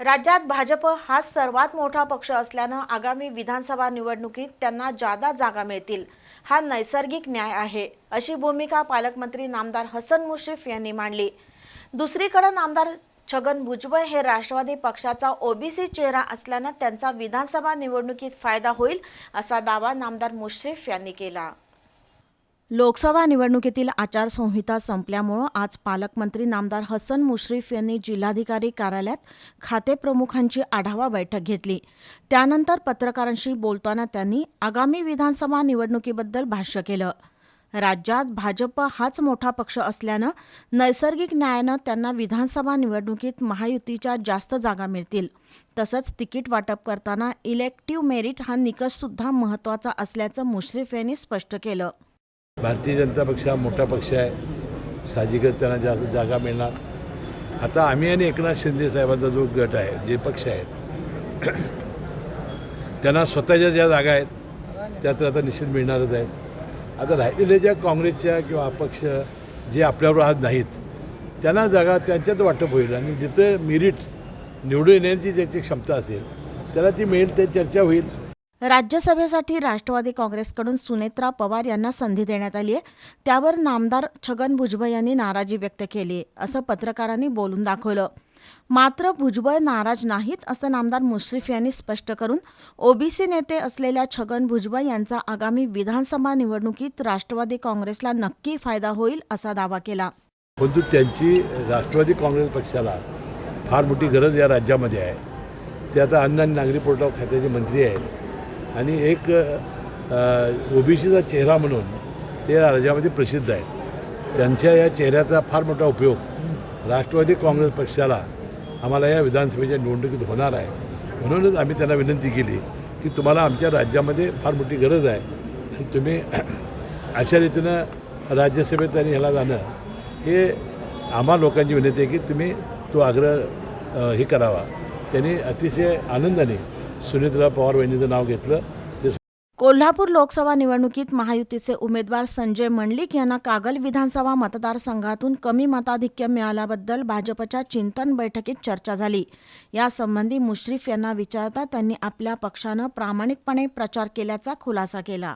राज्यात भाजप हा सर्वात मोठा पक्ष असल्यानं आगामी विधानसभा निवडणुकीत त्यांना जादा जागा मिळतील. हा नैसर्गिक न्याय आहे अशी भूमिका पालकमंत्री नामदार हसन मुश्रीफ यांनी मांडली. दुसरीकडे नामदार छगन भुजबळ हे राष्ट्रवादी पक्षाचा ओबीसी चेहरा असल्यानं त्यांचा विधानसभा निवडणुकीत फायदा होईल असा दावा नामदार मुश्रीफ यांनी केला. लोकसभा निवडणुकीतील आचारसंहिता संपल्यामुळं आज पालकमंत्री नामदार हसन मुश्रीफ यांनी जिल्हाधिकारी कार्यालयात खातेप्रमुखांची आढावा बैठक घेतली. त्यानंतर पत्रकारांशी बोलताना त्यांनी आगामी विधानसभा निवडणुकीबद्दल भाष्य केलं. राज्यात भाजप हाच मोठा पक्ष असल्यानं नैसर्गिक न्यायानं त्यांना विधानसभा निवडणुकीत महायुतीच्या जास्त जागा मिळतील. तसंच तिकीट वाटप करताना इलेक्टिव्ह मेरिट हा निकषसुद्धा महत्त्वाचा असल्याचं मुश्रीफ यांनी स्पष्ट केलं. भारतीय जनता पक्ष हा मोठा पक्ष आहे. साहजिकच त्यांना जास्त जागा मिळणार. आता आम्ही आणि एकनाथ शिंदे साहेबांचा जो गट आहे जे पक्ष आहेत त्यांना स्वतःच्या ज्या जागा आहेत त्या तर आता निश्चित मिळणारच आहेत. आता राहिलेल्या ज्या काँग्रेसच्या किंवा अपक्ष जे आपल्यावर आज नाहीत त्यांना जागा त्यांच्यात वाटप होईल आणि जिथं मिरिट निवडून येण्याची ज्याची क्षमता असेल त्याला ती मिळेल ते चर्चा होईल. राज्यसभेसाठी राष्ट्रवादी काँग्रेसकडून सुनेत्रा पवार यांना संधी देण्यात आली आहे. त्यावर नामदार छगन भुजबळ यांनी नाराजी व्यक्त केली आहे असं पत्रकारांनी बोलून दाखवलं. मात्र भुजबळ नाराज नाहीत असं नामदार मुश्रीफ यांनी स्पष्ट करून ओबीसी नेते असलेल्या छगन भुजबळ यांचा आगामी विधानसभा निवडणुकीत राष्ट्रवादी काँग्रेसला नक्की फायदा होईल असा दावा केला. परंतु त्यांची राष्ट्रवादी काँग्रेस पक्षाला फार मोठी गरज या राज्यामध्ये आहे. ते आता अन्न आणि नागरी पुरवठा खात्याचे मंत्री आहेत. आणि एक ओबीसीचा चेहरा म्हणून ते राज्यामध्ये प्रसिद्ध आहेत. त्यांच्या या चेहऱ्याचा फार मोठा उपयोग राष्ट्रवादी काँग्रेस पक्षाला आम्हाला या विधानसभेच्या निवडणुकीत होणार आहे. म्हणूनच आम्ही त्यांना विनंती केली की तुम्हाला आमच्या राज्यामध्ये फार मोठी गरज आहे. आणि तुम्ही अशा रीतीनं राज्यसभेत आणि ह्याला जाणं हे आम्हा लोकांची विनंती आहे की तुम्ही तो आग्रह हे करावा. त्यांनी अतिशय आनंदाने सुनीतला पवार वहिनीचं नाव घेतलं. कोल्हापूर लोकसभा निवडणुकीत महायुतीचे उमेदवार संजय मंडलिक यांना कागल विधानसभा मतदारसंघातून कमी मताधिक्य मिळाल्याबद्दल भाजपच्या चिंतन बैठकीत चर्चा झाली. यासंबंधी मुश्रीफ यांना विचारता त्यांनी आपल्या पक्षानं प्रामाणिकपणे प्रचार केल्याचा खुलासा केला.